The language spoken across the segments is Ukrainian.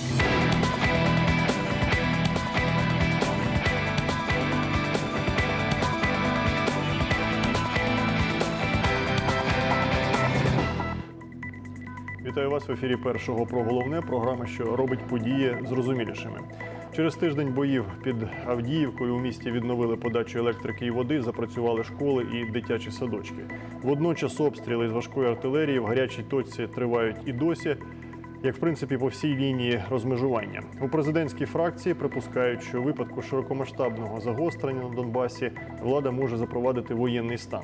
Вітаю вас в ефірі першого про головне програми, що робить події зрозумілішими. Через тиждень боїв під Авдіївкою у місті відновили подачу електрики і води, запрацювали школи і дитячі садочки. Водночас обстріли з важкої артилерії в гарячій точці тривають і досі. Як в принципі по всій лінії розмежування у президентській фракції припускають, що у випадку широкомасштабного загострення на Донбасі влада може запровадити воєнний стан.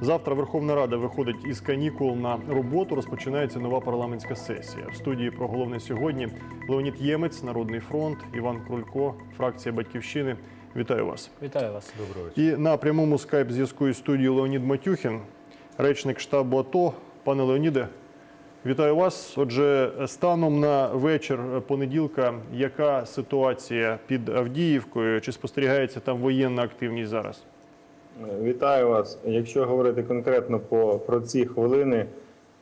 Завтра Верховна Рада виходить із канікул на роботу. Розпочинається нова парламентська сесія. В студії про головне сьогодні Леонід Ємець, Народний фронт, Іван Крулько, фракція Батьківщини. Вітаю вас. Вітаю вас. Доброго вечора. І на прямому скайп зв'язку із студією Леонід Матюхін, речник штабу АТО. Пане Леоніде, вітаю вас. Отже, станом на вечір понеділка, яка ситуація під Авдіївкою? Чи спостерігається там воєнна активність зараз? Вітаю вас. Якщо говорити конкретно по, про ці хвилини,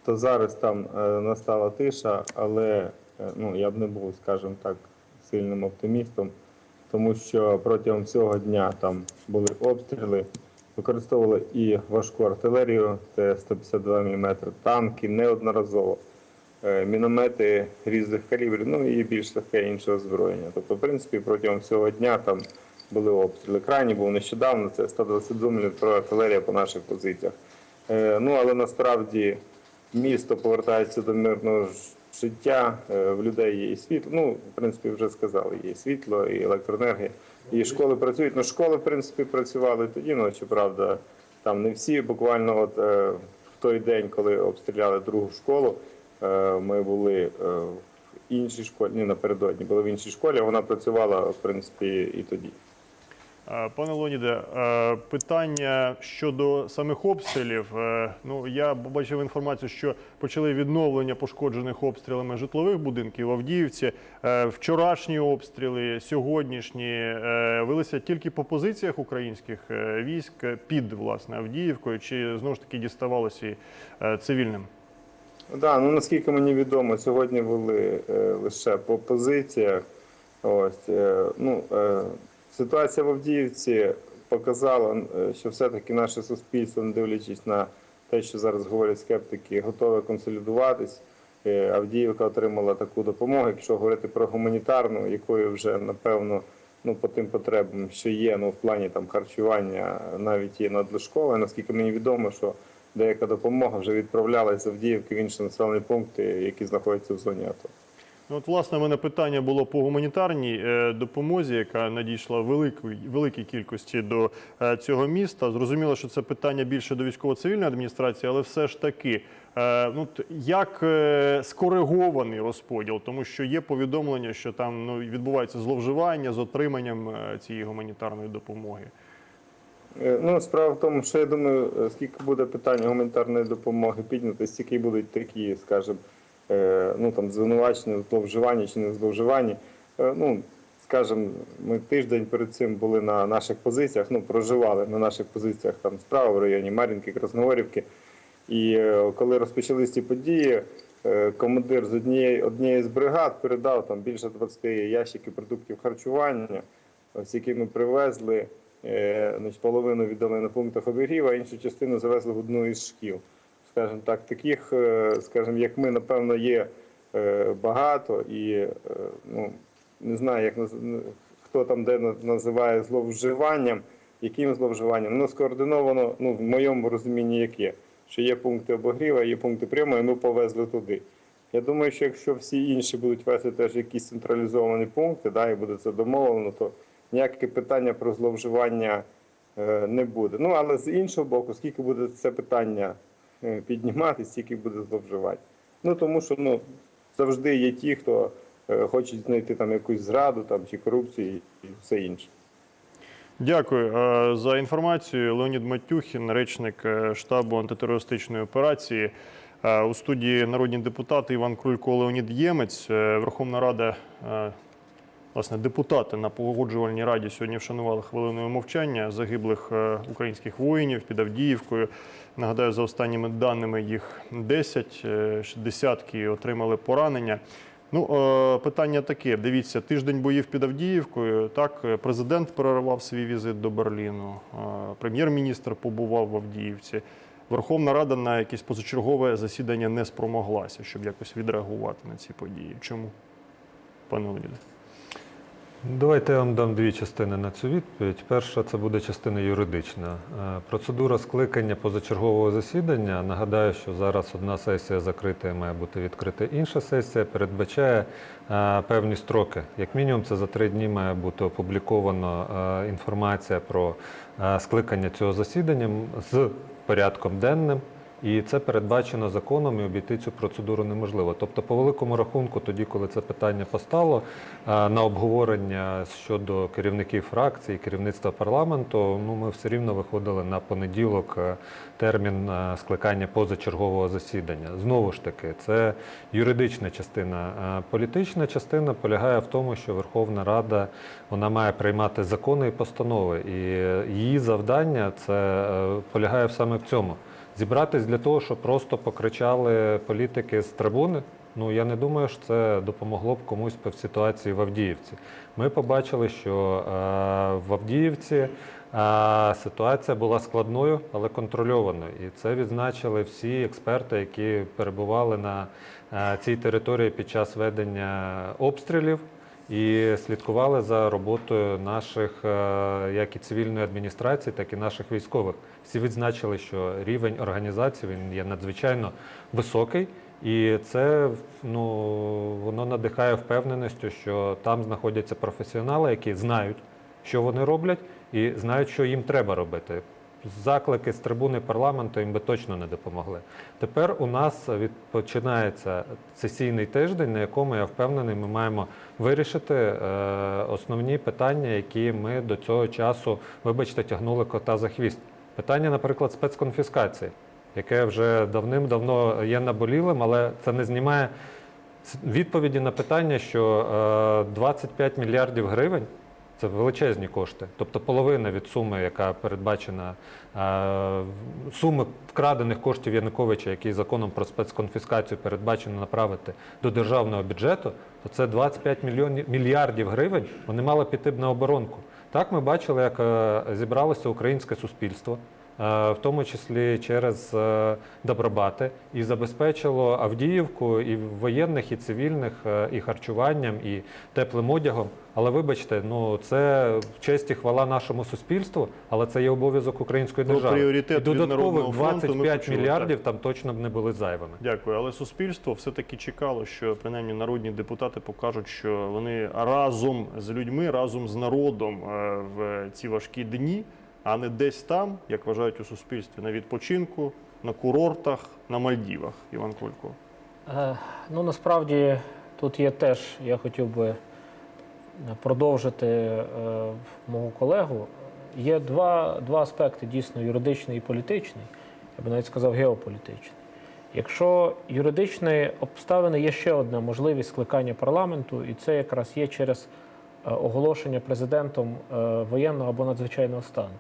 то зараз там е, настала тиша, але е, ну, я б не був, скажімо так, сильним оптимістом, тому що протягом цього дня там були обстріли, використовували і важку артилерію, це 152 мм, танки неодноразово, е, міномети різних калібрів, ну і більш легке інше озброєння. Тобто, в принципі, протягом цього дня там були обстріли. Крайній був нещодавно, це 122 мм артилерія по наших позиціях. Е, Ну, але насправді місто повертається до мирного життя, е, в людей є і світло. Ну, в принципі, вже сказали, є і світло, і електроенергія. І школи працюють. Ну, школи, в принципі, працювали тоді, ну, правда, там не всі. Буквально от е, в той день, коли обстріляли другу школу, е, ми були е, в іншій школі, ні, напередодні були в іншій школі, вона працювала, в принципі, і тоді. Е, Пане Леоніде, е, питання щодо самих обстрілів. Е, Ну я бачив інформацію, що почали відновлення пошкоджених обстрілами житлових будинків в Авдіївці. Вчорашні обстріли, сьогоднішні велися тільки по позиціях українських військ під власне Авдіївкою, чи знову ж таки діставалося цивільним? Да, ну наскільки мені відомо, сьогодні були лише по позиціях. Ось ну ситуація в Авдіївці показала, е, що все-таки наше суспільство, не дивлячись на те, що зараз говорять скептики, готове консолідуватись. Е, Авдіївка отримала таку допомогу. Якщо говорити про гуманітарну, якою вже напевно ну по тим потребам, що є, ну в плані там харчування, навіть є надлишкове. Наскільки мені відомо, що деяка допомога вже відправлялася з Авдіївки в інші населені пункти, які знаходяться в зоні АТО. Ну, от, власне, в мене питання було по гуманітарній е, допомозі, яка надійшла великої великій кількості до е, цього міста. Зрозуміло, що це питання більше до військово-цивільної адміністрації, але все ж таки, е, ну як скоригований розподіл, тому що є повідомлення, що там ну відбувається зловживання з отриманням цієї гуманітарної допомоги. Ну, справа в тому, що я думаю, скільки буде питання гуманітарної допомоги підняти, стільки будуть такі, скажімо, ну там звинувачення, зловживання чи не зловживання. Е, Ну, скажімо, ми тиждень перед цим були на наших позиціях, ну, проживали на наших позиціях там справа в районі Мар'їнки, Красногорівки. І е, коли розпочались ці події, е, командир з однієї однієї з бригад передав там більше 20 ящиків продуктів харчування, ось які ми привезли. Е, половину віддали на пунктах обігріву, а іншу частину завезли в одну із шкіл. Скажімо так, таких, е, скажімо, як ми, напевно, є е, багато, і е, ну, не знаю, як наз- хто там де називає зловживанням, яким зловживанням. Ну, скоординовано, ну, в моєму розумінні, яке, що є пункти обогріва, є пункти прямо, і ми повезли туди. Я думаю, що якщо всі інші будуть вести теж якісь централізовані пункти, да, і буде це домовлено, то ніяке питання про зловживання не буде. Ну але з іншого боку, скільки буде це питання піднімати, стільки буде зловживань. Ну тому що ну завжди є ті, хто е, хочуть знайти там якусь зраду там чи корупцію і все інше. Дякую е, за інформацію. Леонід Матюхін, речник е, штабу антитерористичної операції. Е, У студії народні депутати Іван Крулько, Леонід Ємець. Е, Верховна Рада, е, власне, депутати на погоджувальній раді сьогодні вшанували хвилиною мовчання загиблих е, українських воїнів під Авдіївкою. Нагадаю, за останніми даними їх 10, е, десятки отримали поранення. Ну, е, питання таке. Дивіться, тиждень боїв під Авдіївкою. Так, президент перервав свій візит до Берліну, прем'єр-міністр побував в Авдіївці. Верховна Рада на якесь позачергове засідання не спромоглася, щоб якось відреагувати на ці події. Чому, пане Леоніде? Давайте я вам дам дві частини на цю відповідь. Перша це буде частина юридична. Е, Процедура скликання позачергового засідання. Нагадаю, що зараз одна сесія закрита і має бути відкрита інша сесія. Передбачає е, певні строки. Як мінімум, це за три дні має бути опубліковано е, інформація про скликання цього засідання з порядком денним. І це передбачено законом, і обійти цю процедуру неможливо. Тобто, по великому рахунку, тоді, коли це питання постало е, на обговорення щодо керівників фракцій, керівництва парламенту, ну ми все рівно виходили на понеділок е, термін е, скликання позачергового засідання. Знову ж таки, це юридична частина. Політична частина полягає в тому, що Верховна Рада вона має приймати закони і постанови, і її завдання це полягає саме в цьому. Зібратись для того, щоб просто покричали політики з трибуни. Ну я не думаю, що це допомогло б комусь в ситуації в Авдіївці. Ми побачили, що е, в Авдіївці е, ситуація була складною, але контрольованою. І це відзначили всі експерти, які перебували на е, цій території під час ведення обстрілів і слідкували за роботою наших е, як і цивільної адміністрації, так і наших військових. Всі відзначили, що рівень організації він є надзвичайно високий, і це ну воно надихає впевненістю, що там знаходяться професіонали, які знають, що вони роблять, і знають, що їм треба робити. Заклики з трибуни парламенту їм би точно не допомогли. Тепер у нас від- починається сесійний тиждень, на якому я впевнений, ми маємо вирішити е, основні питання, які ми до цього часу, вибачте, тягнули кота за хвіст. Питання, наприклад, спецконфіскації, яке вже давним-давно є наболілим, але це не знімає відповіді на питання, що е, 25 мільярдів гривень це величезні кошти, тобто половина від суми, яка передбачена е, суми вкрадених коштів Януковича, який законом про спецконфіскацію передбачено направити до державного бюджету, то це 25 мільйонів мільярдів гривень. Вони мали піти б на оборонку. Так ми бачили, як е, зібралося українське суспільство. е, В тому числі через добробати, і забезпечило Авдіївку і воєнних, і цивільних, і харчуванням, і теплим одягом. Але вибачте, ну це честь і хвала нашому суспільству, але це є обов'язок української Ну, держави. пріоритет і від додаткових Народного фронту 25 почули, мільярдів там точно б не були зайвими. Дякую, але суспільство все-таки чекало, що принаймні народні депутати покажуть, що вони разом з людьми, разом з народом е, в ці важкі дні, а не десь там, як вважають у суспільстві, на відпочинку, на курортах, на Мальдівах. Іван Колько. Е, Ну, насправді тут є теж, я хотів би продовжити е, мого колегу. Є два, два аспекти дійсно юридичний і політичний, я би навіть сказав геополітичний. Якщо юридичні обставини є ще одна можливість скликання парламенту, і це якраз є через е, оголошення президентом е, воєнного або надзвичайного стану.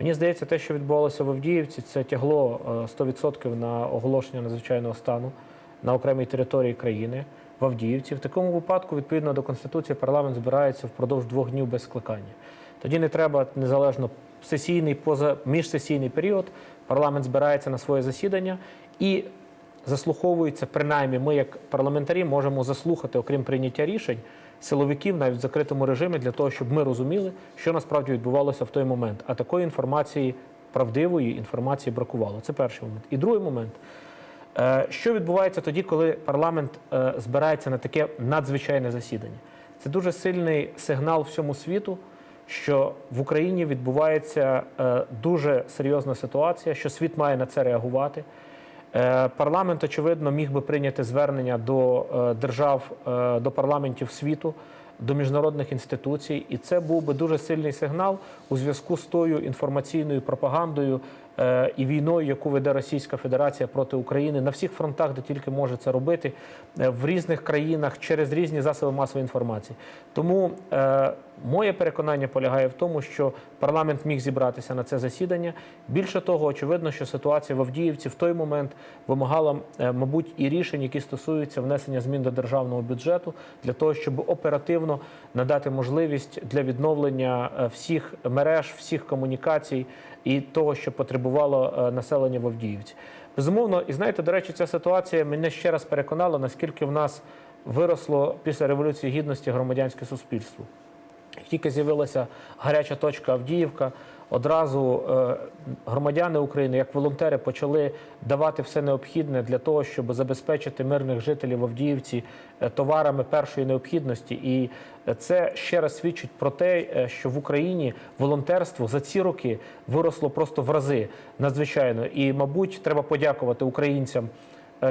Мені здається, те, що відбувалося в Авдіївці, це тягло е, 100% на оголошення надзвичайного стану на окремій території країни в Авдіївці. В такому випадку, відповідно до Конституції, парламент збирається впродовж двох днів без скликання. Тоді не треба незалежно сесійний, поза міжсесійний період. Парламент збирається на своє засідання і заслуховується, принаймні, ми, як парламентарі, можемо заслухати, окрім прийняття рішень, силовиків навіть в закритому режимі для того, щоб ми розуміли, що насправді відбувалося в той момент. А такої інформації, правдивої інформації бракувало. Це перший момент. І другий момент. Е, Що відбувається тоді, коли парламент е, збирається на таке надзвичайне засідання? Це дуже сильний сигнал всьому світу, що в Україні відбувається е, дуже серйозна ситуація, що світ має на це реагувати. Парламент, очевидно, міг би прийняти звернення до держав, до парламентів світу, до міжнародних інституцій, і це був би дуже сильний сигнал у зв'язку з тою інформаційною пропагандою, і війною, яку веде Російська Федерація проти України на всіх фронтах, де тільки може це робити, е, в різних країнах через різні засоби масової інформації. Тому е, моє переконання полягає в тому, що парламент міг зібратися на це засідання. Більше того, очевидно, що ситуація в Авдіївці в той момент вимагала, е, мабуть, і рішень, які стосуються внесення змін до державного бюджету для того, щоб оперативно надати можливість для відновлення е, всіх мереж, всіх комунікацій і того, що потребувало е, населення в Авдіївці. Безумовно, і знаєте, до речі, ця ситуація мене ще раз переконала, наскільки в нас виросло після революції гідності громадянське суспільство. Тільки з'явилася гаряча точка Авдіївка, одразу е, громадяни України, як волонтери, почали давати все необхідне для того, щоб забезпечити мирних жителів Авдіївці е, товарами першої необхідності. І е, це ще раз свідчить про те, що в Україні волонтерство за ці роки виросло просто в рази надзвичайно. І, мабуть, треба подякувати українцям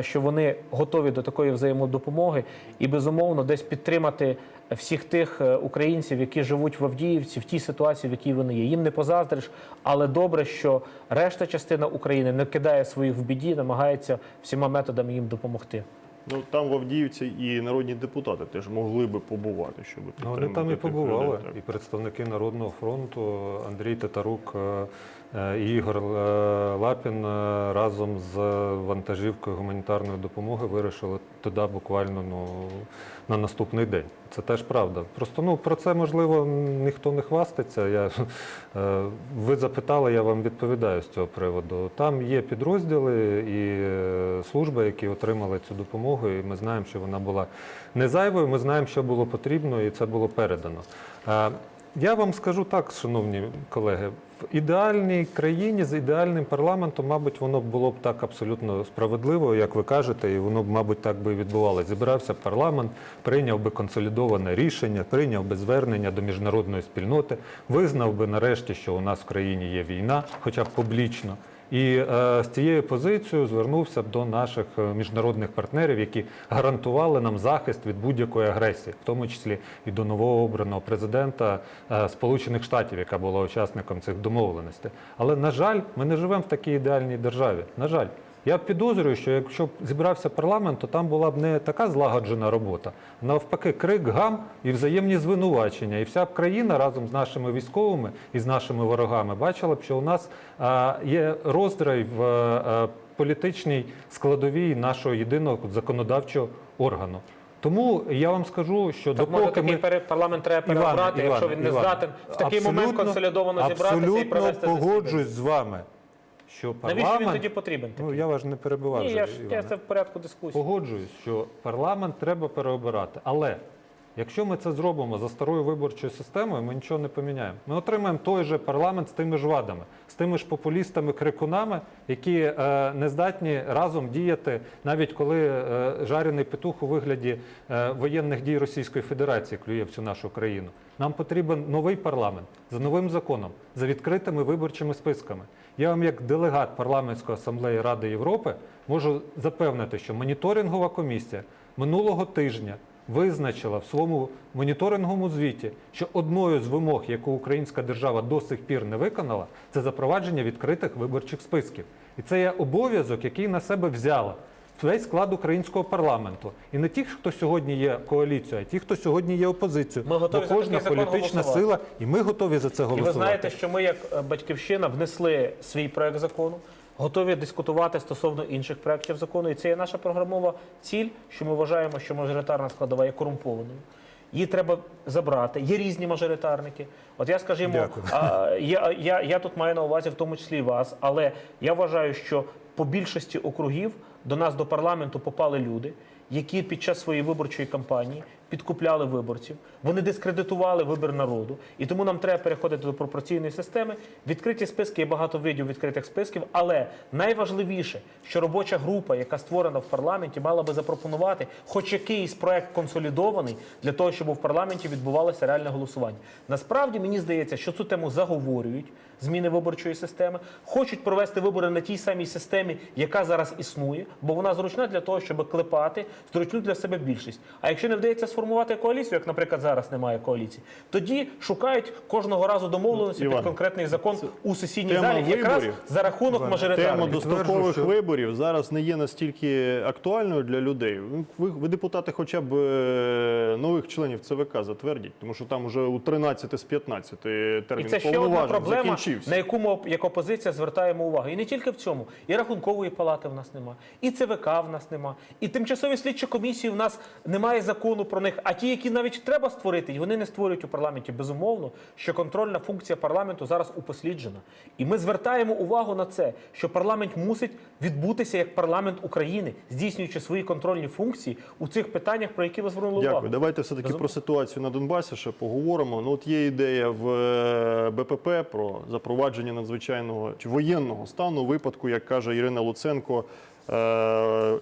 що вони готові до такої взаємодопомоги і безумовно десь підтримати всіх тих е, українців, які живуть в Авдіївці, в тій ситуації, в якій вони є. Їм не позаздриш, але добре, що решта частина України не кидає своїх в біді, намагається всіма методами їм допомогти. Ну там в Авдіївці і народні депутати теж могли би побувати, щоб Ну, підтримати. вони там і побували, людей, і представники Народного фронту Андрій Татарук е, е, і Ігор е, Лапін разом з вантажівкою гуманітарної допомоги вирішили туди буквально ну, на наступний день. Це теж правда. Просто ну, про це можливо ніхто не хваститься. Я, е, ви запитали, я вам відповідаю з цього приводу. Там є підрозділи і е, служби, які отримали цю допомогу, і ми знаємо, що вона була не зайвою. Ми знаємо, що було потрібно, і це було передано. Я вам скажу так, шановні колеги, в ідеальній країні з ідеальним парламентом, мабуть, воно було б так абсолютно справедливо, як ви кажете, і воно б, мабуть, так би і відбувалося. Зібрався парламент, прийняв би консолідоване рішення, прийняв би звернення до міжнародної спільноти, визнав би нарешті, що у нас в країні є війна, хоча б публічно. І е, з цією позицією звернувся б до наших е, міжнародних партнерів, які гарантували нам захист від будь-якої агресії, в тому числі і до новообраного президента е, Сполучених Штатів, яка була учасником цих домовленостей. Але на жаль, ми не живемо в такій ідеальній державі. На жаль. Я підозрюю, що якщо б зібрався парламент, то там була б не така злагоджена робота, навпаки, крик, гам і взаємні звинувачення. І вся б країна разом з нашими військовими і з нашими ворогами бачила б, що у нас є роздрай в політичній складовій нашого єдиного законодавчого органу. Тому я вам скажу, що Так може такий ми парламент треба переобрати, якщо він не Іване, здатен. В такий момент консолідовано зібратися і провести абсолютно погоджуюсь з вами, що парламент... Навіщо він тоді потрібен? Ну, я вас не перебивав. Ні, вже, я ж я це в порядку дискусії. Погоджуюсь, що парламент треба переобирати. Але якщо ми це зробимо за старою виборчою системою, ми нічого не поміняємо. Ми отримаємо той же парламент з тими ж вадами, з тими ж популістами-крикунами, які е, не здатні разом діяти, навіть коли е, жарений петух у вигляді е, воєнних дій Російської Федерації клює всю нашу країну. Нам потрібен новий парламент за новим законом, за відкритими виборчими списками. Я вам, як делегат парламентської асамблеї Ради Європи, можу запевнити, що моніторингова комісія минулого тижня визначила в своєму моніторинговому звіті, що одною з вимог, яку українська держава до сих пір не виконала, це запровадження відкритих виборчих списків. І це є обов'язок, який на себе взяла весь склад українського парламенту. І не ті, хто сьогодні є коаліцією, а ті, хто сьогодні є опозицією. Ми готові Бо за кожна такий політична голосувати. сила, і ми готові за це І ви знаєте, що ми, як е, батьківщина, внесли свій проект закону, готові дискутувати стосовно інших проєктів закону. І це є наша програмова ціль, що ми вважаємо, що мажоритарна складова є корумпованою. Її треба забрати. Є різні мажоритарники. От я скажімо, а, я, я, я тут маю на увазі в тому числі і вас, але я вважаю, що по більшості округів до нас до парламенту попали люди, які під час своєї виборчої кампанії підкупляли виборців, вони дискредитували вибір народу, і тому нам треба переходити до пропорційної системи. Відкриті списки є багато видів відкритих списків, але найважливіше, що робоча група, яка створена в парламенті, мала би запропонувати хоч якийсь проект консолідований для того, щоб в парламенті відбувалося реальне голосування. Насправді мені здається, що цю тему заговорюють зміни виборчої системи, хочуть провести вибори на тій самій системі, яка зараз існує, бо вона зручна для того, щоб клепати зручну для себе більшість. А якщо не вдається сформувати коаліцію, як, наприклад, зараз немає коаліції, тоді шукають кожного разу домовленості під конкретний закон у сесійній залі, якраз за рахунок Тема дострокових що- виборів зараз не є настільки актуальною для людей. Ну, Ви, ви депутати, хоча б е, нових членів ЦВК затвердіть, тому що там вже у 13 з 15 І це ще одна проблема, закінчився. на яку ми як опозиція звертаємо увагу. І не тільки в цьому. І рахункової палати в нас нема, і ЦВК в нас нема, і тимчасові слідчі комісії в нас немає закону про них. А ті, які навіть треба створити, вони не створюють у парламенті. Безумовно, що контрольна функція парламенту зараз упосліджена. І ми звертаємо увагу на це, що парламент мусить відбутися як парламент України, здійснюючи свої контрольні функції у цих питаннях, про які ви звернули увагу. Дякую. Давайте все таки Безумовно. про ситуацію на Донбасі ще поговоримо. Ну от є ідея в е, БПП про запровадження надзвичайного чи воєнного стану випадку, як каже Ірина Луценко, е,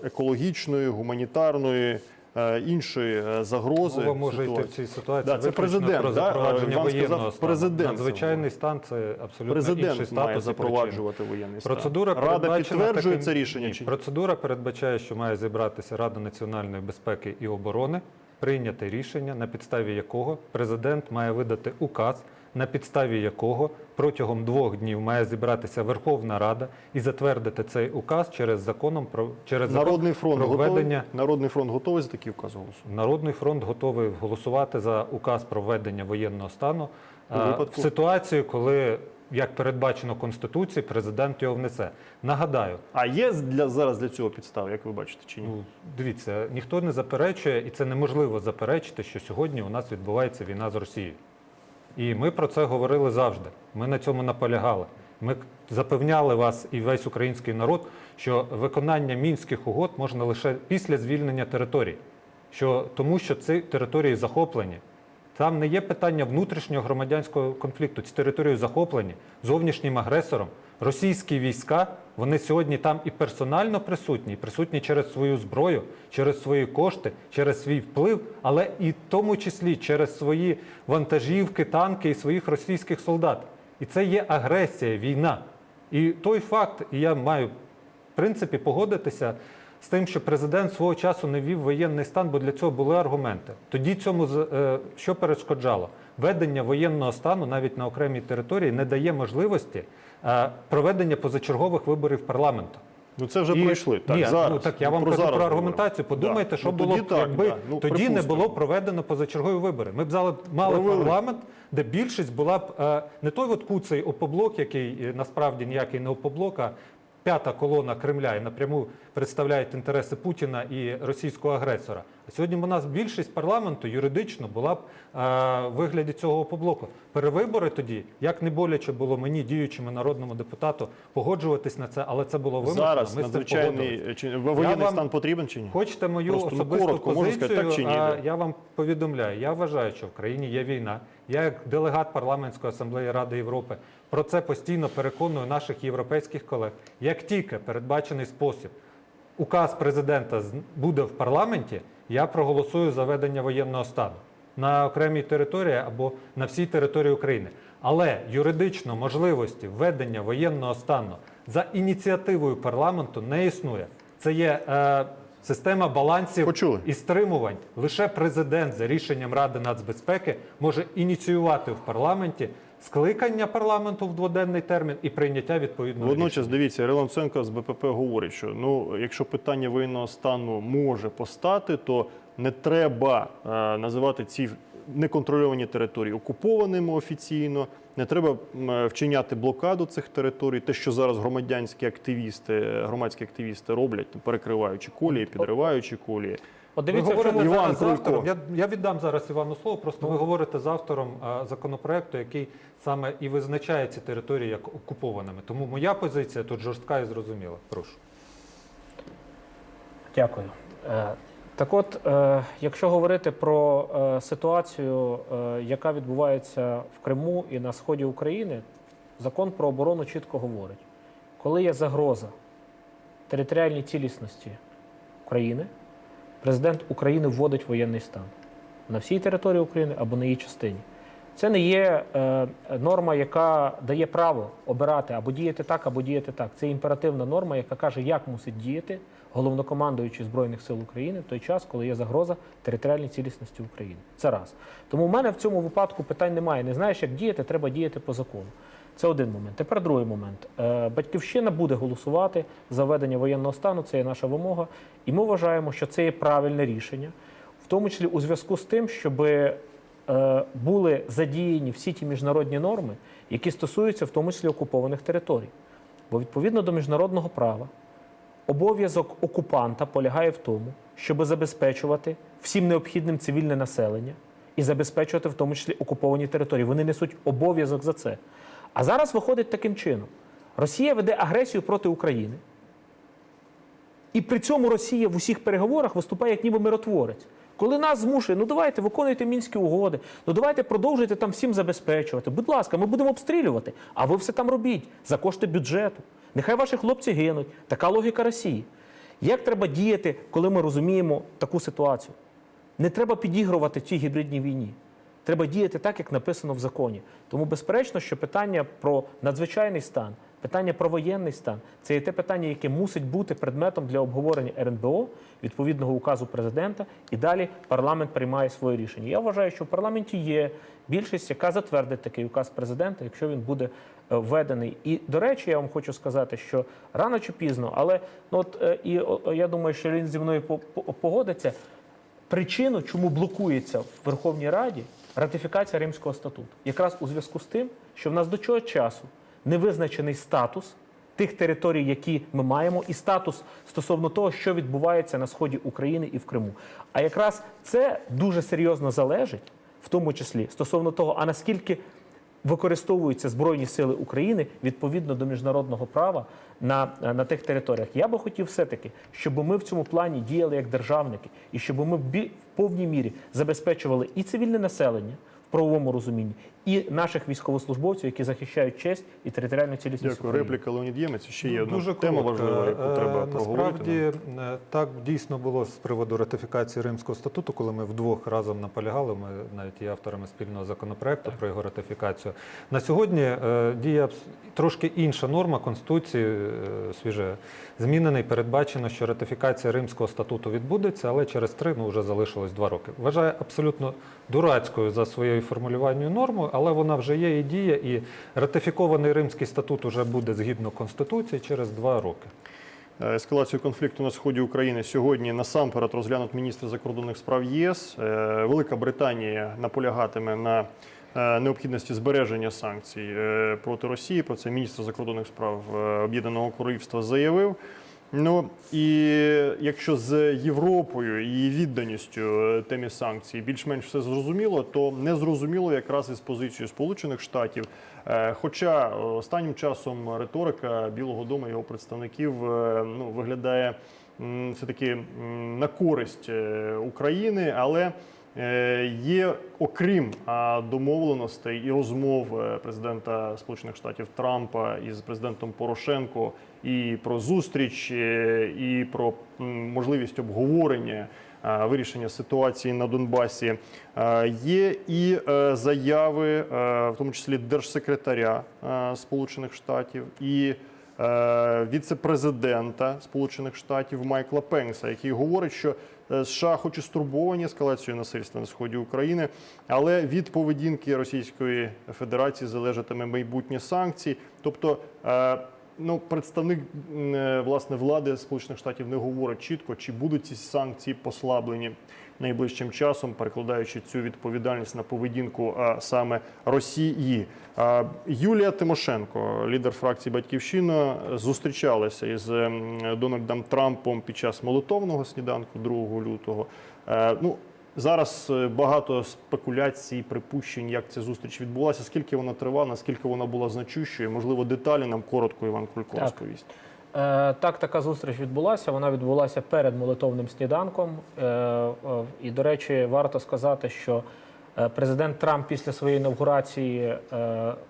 екологічної, гуманітарної. Е, Іншої е, загрози Мова може йти в цій ситуації. Да, це президент, про да? запровадження Іван воєнного сказав, стану. президент Надзвичайний стан це абсолютно інший Президент статус. має запроваджувати воєнний стан. Процедура Рада підтверджує таким- це рішення Ні, чи процедура передбачає, що має зібратися Рада національної безпеки і оборони, прийняти рішення, на підставі якого президент має видати указ, на підставі якого протягом двох днів має зібратися Верховна Рада і затвердити цей указ через законом про через закон фронт про готовий. Народний фронт готовий за такий указ голосувати? Народний фронт готовий голосувати за указ про введення воєнного стану випадку- в ситуацію, коли, як передбачено Конституцією, президент його внесе. Нагадаю, А є для зараз для цього підстав, як ви бачите, чи ні? ну дивіться, ніхто не заперечує, і це неможливо заперечити, що сьогодні у нас відбувається війна з Росією. І ми про це говорили завжди. Ми на цьому наполягали. Ми запевняли вас і весь український народ, що виконання мінських угод можна лише після звільнення територій, що тому, що ці території захоплені. Там не є питання внутрішнього громадянського конфлікту. Ці території захоплені зовнішнім агресором. Російські війська вони сьогодні там і персонально присутні, і присутні через свою зброю, через свої кошти, через свій вплив, але і в тому числі через свої вантажівки, танки і своїх російських солдат. І це є агресія, війна. І той факт, і я маю в принципі погодитися з тим, що президент свого часу не вів воєнний стан, бо для цього були аргументи. Тоді цьому е, що перешкоджало? Ведення воєнного стану навіть на окремій території не дає можливості е, проведення позачергових виборів парламенту. Ну це вже І- пройшли. Так, Ні, зараз. ну так я Ми вам про кажу про аргументацію. Подумайте, Да. що Ну, було тоді б, так, якби да. Ну, тоді не було проведено позачергові вибори. Ми б зали- мали Провели. парламент, де більшість була б е, не той от куций опоблок, який насправді ніякий не опоблок, а п'ята колона Кремля і напряму представляють інтереси Путіна і російського агресора. Сьогодні у нас більшість парламенту юридично була б е, в вигляді цього опоблоку. Перевибори тоді, як не боляче було мені, діючому народному депутату, погоджуватись на це, але це було вимушено. Зараз Ми надзвичайний чи воєнний стан потрібен чи ні? Хочете мою Просто, ну, особисту коротко, позицію? сказати, так чи ні, а. Я вам повідомляю. Я вважаю, що в країні є війна. Я, як делегат парламентської асамблеї Ради Європи, про це постійно переконую наших європейських колег. Як тільки передбачений спосіб указ президента буде в парламенті, я проголосую за ведення воєнного стану на окремій території або на всій території України. Але юридично можливості введення воєнного стану за ініціативою парламенту не існує. Це є е, система балансів Почули. і стримувань. Лише президент за рішенням Ради нацбезпеки може ініціювати в парламенті скликання парламенту в дводенний термін і прийняття відповідного Водночас, рішення. дивіться, Ірина Луценко з БПП говорить, що ну, якщо питання воєнного стану може постати, то не треба е, називати ці неконтрольовані території окупованими офіційно. Не треба е, вчиняти блокаду цих територій. Те, що зараз громадянські активісти, громадські активісти роблять, перекриваючи колії, підриваючи колії. От дивіться, в говорите Іван зараз з автором. Я, я віддам зараз Івану слово. Просто ви говорите з автором а, законопроекту, який саме і визначає ці території як окупованими. Тому моя позиція тут жорстка і зрозуміла. Прошу. Дякую. Е, Так от, е, якщо говорити про е, ситуацію, яка відбувається в Криму і на сході України, закон про оборону чітко говорить, коли є загроза територіальній цілісності України, президент України вводить воєнний стан на всій території України або на її частині. Це не є е, норма, яка дає право обирати або діяти так, або діяти так. Це імперативна норма, яка каже, як мусить діяти головнокомандуючий Збройних сил України в той час, коли є загроза територіальній цілісності України. Це раз. Тому в мене в цьому випадку питань немає. Не знаєш, як діяти, треба діяти по закону. Це один момент. Тепер другий момент. Е, Батьківщина буде голосувати за введення воєнного стану, це є наша вимога. І ми вважаємо, що це є правильне рішення, в тому числі у зв'язку з тим, щоб е, були задіяні всі ті міжнародні норми, які стосуються в тому числі окупованих територій. Бо відповідно до міжнародного права обов'язок окупанта полягає в тому, щоб забезпечувати всім необхідним цивільне населення і забезпечувати в тому числі окуповані території. Вони несуть обов'язок за це. А зараз виходить таким чином: Росія веде агресію проти України. І при цьому Росія в усіх переговорах виступає як ніби миротворець. Коли нас змушує, ну давайте виконуйте мінські угоди, ну давайте продовжуйте там всім забезпечувати. Будь ласка, ми будемо обстрілювати, а ви все там робіть за кошти бюджету. Нехай ваші хлопці гинуть. Така логіка Росії. Як треба діяти, коли ми розуміємо таку ситуацію? Не треба підігрувати цій гібридній війні. Треба діяти так, як написано в законі. Тому, безперечно, що питання про надзвичайний стан, питання про воєнний стан це є те питання, яке мусить бути предметом для обговорення РНБО, відповідного указу президента, і далі парламент приймає своє рішення. Я вважаю, що в парламенті є більшість, яка затвердить такий указ президента, якщо він буде е, введений. І до речі, я вам хочу сказати, що рано чи пізно, але ну от е, і я думаю, що він зі мною по- по- погодиться. Причину, чому блокується в Верховній Раді ратифікація Римського статуту, якраз у зв'язку з тим, що в нас до цього часу не визначений статус тих територій, які ми маємо, і статус стосовно того, що відбувається на сході України і в Криму. А якраз це дуже серйозно залежить, в тому числі стосовно того, а наскільки використовуються Збройні сили України відповідно до міжнародного права на, на тих територіях. Я би хотів все-таки, щоб ми в цьому плані діяли як державники, і щоб ми в повній мірі забезпечували і цивільне населення в правовому розумінні, і наших військовослужбовців, які захищають честь і територіальну цілісність. Дякую. України. Репліка Леонід Ємець. Ще є одна Дуже тема коротко. важлива, яку Е, треба проговорити. Насправді е, так дійсно було з приводу ратифікації Римського статуту, коли ми вдвох разом наполягали. Ми навіть є авторами спільного законопроекту про його ратифікацію. На сьогодні е, діє трошки інша норма Конституції, свіже змінена і передбачено, що ратифікація Римського статуту відбудеться, але через три ну вже залишилось два роки. Вважаю абсолютно дурацькою за своєю формулюванню нормою, але вона вже є і діє, і ратифікований Римський статут уже буде згідно Конституції через два роки. Е, Ескалацію конфлікту на сході України сьогодні насамперед розглянуть міністри закордонних справ єС. Е, Велика Британія наполягатиме на е, необхідності збереження санкцій проти Росії. Про це міністр закордонних справ Об'єднаного Королівства заявив. Ну і якщо з Європою і відданістю е, темі санкцій більш-менш все зрозуміло, то не зрозуміло якраз із позицією Сполучених Штатів. Е, Хоча останнім часом риторика Білого Дому його представників е, ну, виглядає все-таки на користь України, але є, окрім домовленостей і розмов е, президента Сполучених Штатів Трампа із президентом Порошенко і про зустріч, е, і про можливість обговорення е, вирішення ситуації на Донбасі. Е, Є і е, заяви, е, в тому числі держсекретаря е, Сполучених Штатів і е, віце-президента Сполучених Штатів Майкла Пенкса, який говорить, що е, США, хоч і стурбовані ескалацією насильства на сході України, але від поведінки Російської Федерації залежатиме майбутнє санкцій. Тобто, е, ну, представник е, власне влади Сполучених Штатів не говорить чітко, чи будуть ці санкції послаблені найближчим часом, перекладаючи цю відповідальність на поведінку саме Росії. Юлія Тимошенко, лідер фракції Батьківщина, зустрічалася із ем, Дональдом Трампом під час молитовного сніданку 2 лютого. Е, Ну, Зараз е, багато спекуляцій, припущень, як ця зустріч відбулася, скільки вона тривала, наскільки вона була значущою. Можливо, деталі нам коротко Іван Кулько розповість. Е, Так, така зустріч відбулася. Вона відбулася перед молитовним сніданком. Е, е, І, до речі, варто сказати, що президент Трамп після своєї інавгурації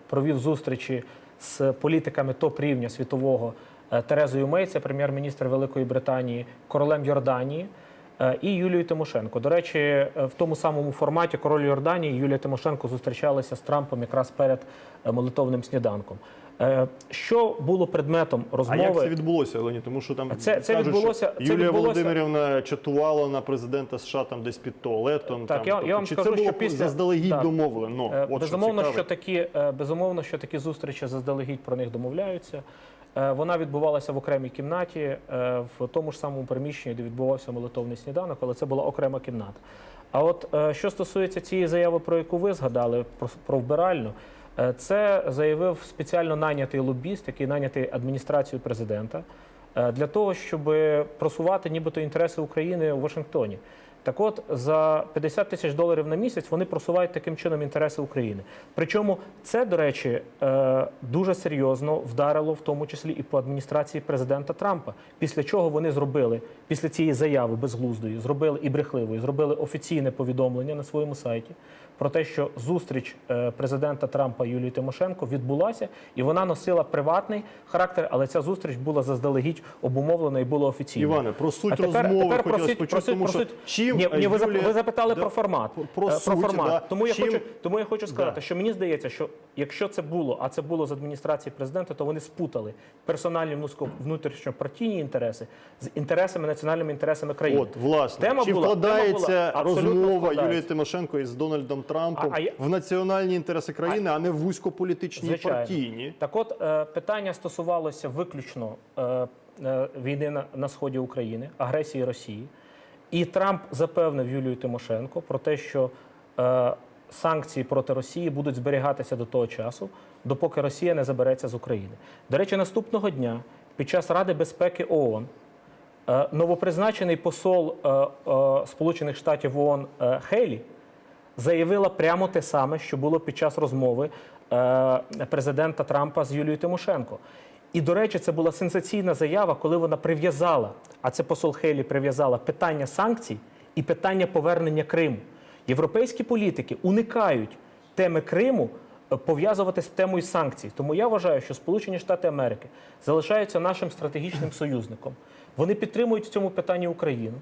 провів зустрічі з політиками топ-рівня світового е, Терезою Мей, це прем'єр-міністр Великої Британії, королем Йорданії. І Юлією Тимошенко. До речі, в тому самому форматі король Йорданії Юлія Тимошенко зустрічалися з Трампом якраз перед молитовним сніданком. Е, Що було предметом А розмови? як це відбулося, Леонід? Тому що там Це- це кажуть, відбулося- що це відбулося- Володимирівна чатувала на президента США там десь під туалетом. Так, там. я- я Тобто, вам чи скажу, це було що після- заздалегідь так. домовлено? Е, От безумовно, що що такі е, безумовно, що такі зустрічі заздалегідь про них домовляються. Вона відбувалася в окремій кімнаті, в тому ж самому приміщенні, де відбувався молитовний сніданок, але це була окрема кімната. А от що стосується цієї заяви, про яку ви згадали, про, про вбиральну, це заявив спеціально найнятий лобіст, який найнятий адміністрацією президента, е, для того, щоб просувати нібито інтереси України у Вашингтоні. Так от за 50 тисяч доларів на місяць вони просувають таким чином інтереси України. Причому це, до речі, е, дуже серйозно вдарило в тому числі і по адміністрації президента Трампа. Після чого вони зробили після цієї заяви безглуздої, зробили і брехливої, зробили офіційне повідомлення на своєму сайті про те, що зустріч е, президента Трампа Юлії Тимошенко відбулася, і вона носила приватний характер, але ця зустріч була заздалегідь обумовлена і була офіційна. Іване, про суть А тепер- розмови тепер хотілося просить- почути, просить- тому що чим Ні, ні, ви, Юлія- ви запитали Да, про формат. про- про Е, суть, формат. да. Тому, я Чим- хочу, тому я хочу сказати, Да. що мені здається, що якщо це було, а це було з адміністрації президента, то вони спутали персональні внутрішньо- внутрішньопартійні інтереси з інтересами, національними інтересами країни. От, власне, Тема чи була- тема була розмова. Юлії Тимошенко із Дональдом Трампом А- а в національні інтереси країни, а, не в вузькополітичні партійні? Так от е, питання стосувалося виключно е, е, війни на, на сході України, агресії Росії. І Трамп запевнив Юлію Тимошенко про те, що е, санкції проти Росії будуть зберігатися до того часу, допоки Росія не забереться з України. До речі, наступного дня під час Ради безпеки ООН новопризначений посол Сполучених Штатів ООН Хейлі заявила прямо те саме, що було під час розмови е, президента Трампа з Юлією Тимошенко. І, до речі, це була сенсаційна заява, коли вона прив'язала, а це посол Хейлі прив'язала питання санкцій і питання повернення Криму. Європейські політики уникають теми Криму е, пов'язувати з темою санкцій. Тому я вважаю, що Сполучені Штати Америки залишаються нашим стратегічним союзником. Вони підтримують в цьому питанні Україну.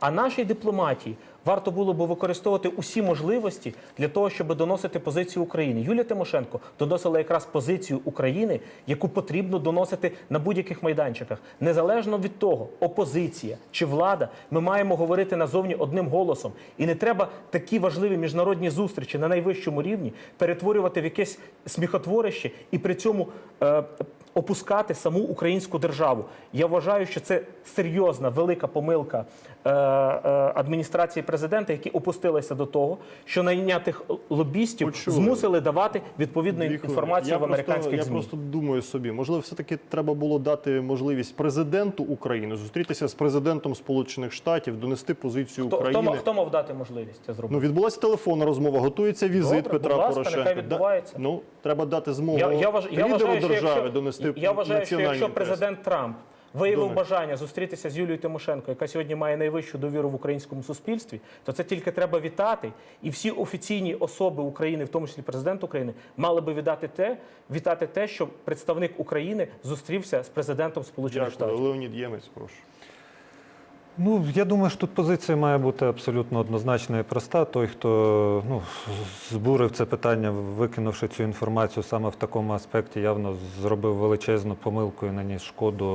А нашій дипломатії варто було б використовувати усі можливості для того, щоб доносити позицію України. Юлія Тимошенко доносила якраз позицію України, яку потрібно доносити на будь-яких майданчиках. Незалежно від того, опозиція чи влада, ми маємо говорити назовні одним голосом. І не треба такі важливі міжнародні зустрічі на найвищому рівні перетворювати в якесь сміхотворище і при цьому. Е, опускати саму українську державу. Я вважаю, що це серйозна велика помилка адміністрації президента, які опустилися до того, що найнятих лобістів Почули. змусили давати відповідну Дві інформацію я в американських просто, я просто думаю собі, можливо, все-таки треба було дати можливість президенту України зустрітися з президентом Сполучених Штатів, донести позицію Хто, хто, України. ма- хто мав дати можливість це зробити? Ну, відбулася телефонна розмова, готується візит Добре, Петра ласка, Порошенка. нехай Да- відбувається. Ну, треба дати змогу я, я, я лідеру вважаю, держави якщо, донести я вважаю, що якщо президент Трамп виявив Думаю. бажання зустрітися з Юлією Тимошенко, яка сьогодні має найвищу довіру в українському суспільстві, то це тільки треба вітати. І всі офіційні особи України, в тому числі президент України, мали би віддати те, вітати те, що представник України зустрівся з президентом Сполучених Дякую. Штатів. Леонід Ємець, прошу. Ну, я думаю, що тут позиція має бути абсолютно однозначна і проста. Той, хто ну, збурив це питання, викинувши цю інформацію саме в такому аспекті, явно зробив величезну помилку і наніс шкоду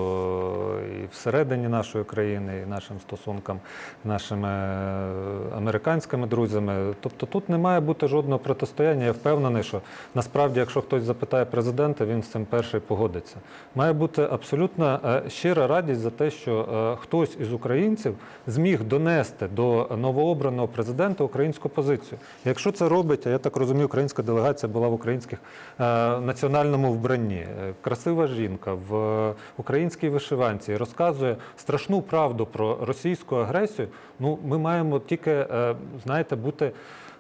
і всередині нашої країни, і нашим стосункам, нашими е, американськими друзями. Тобто тут не має бути жодного протистояння. Я впевнений, що насправді, якщо хтось запитає президента, він з цим перший погодиться. Має бути абсолютно е, щира радість за те, що е, хтось із українців зміг донести до новообраного президента українську позицію. Якщо це робить, а я так розумію, українська делегація була в українських е, національному вбранні. Е, Красива жінка в українській вишиванці розказує страшну правду про російську агресію. Ну, ми маємо тільки, е, знаєте, бути.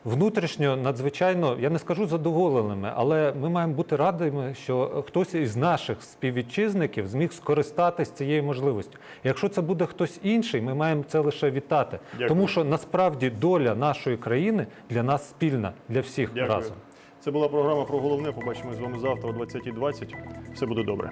Внутрішньо надзвичайно, я не скажу задоволеними, але ми маємо бути радими, що хтось із наших співвітчизників зміг скористатись цією можливістю. Якщо це буде хтось інший, ми маємо це лише вітати, Дякую. тому що насправді доля нашої країни для нас спільна, для всіх Дякую. разом. Це була програма про головне. Побачимо з вами завтра о 20.20. Все буде добре.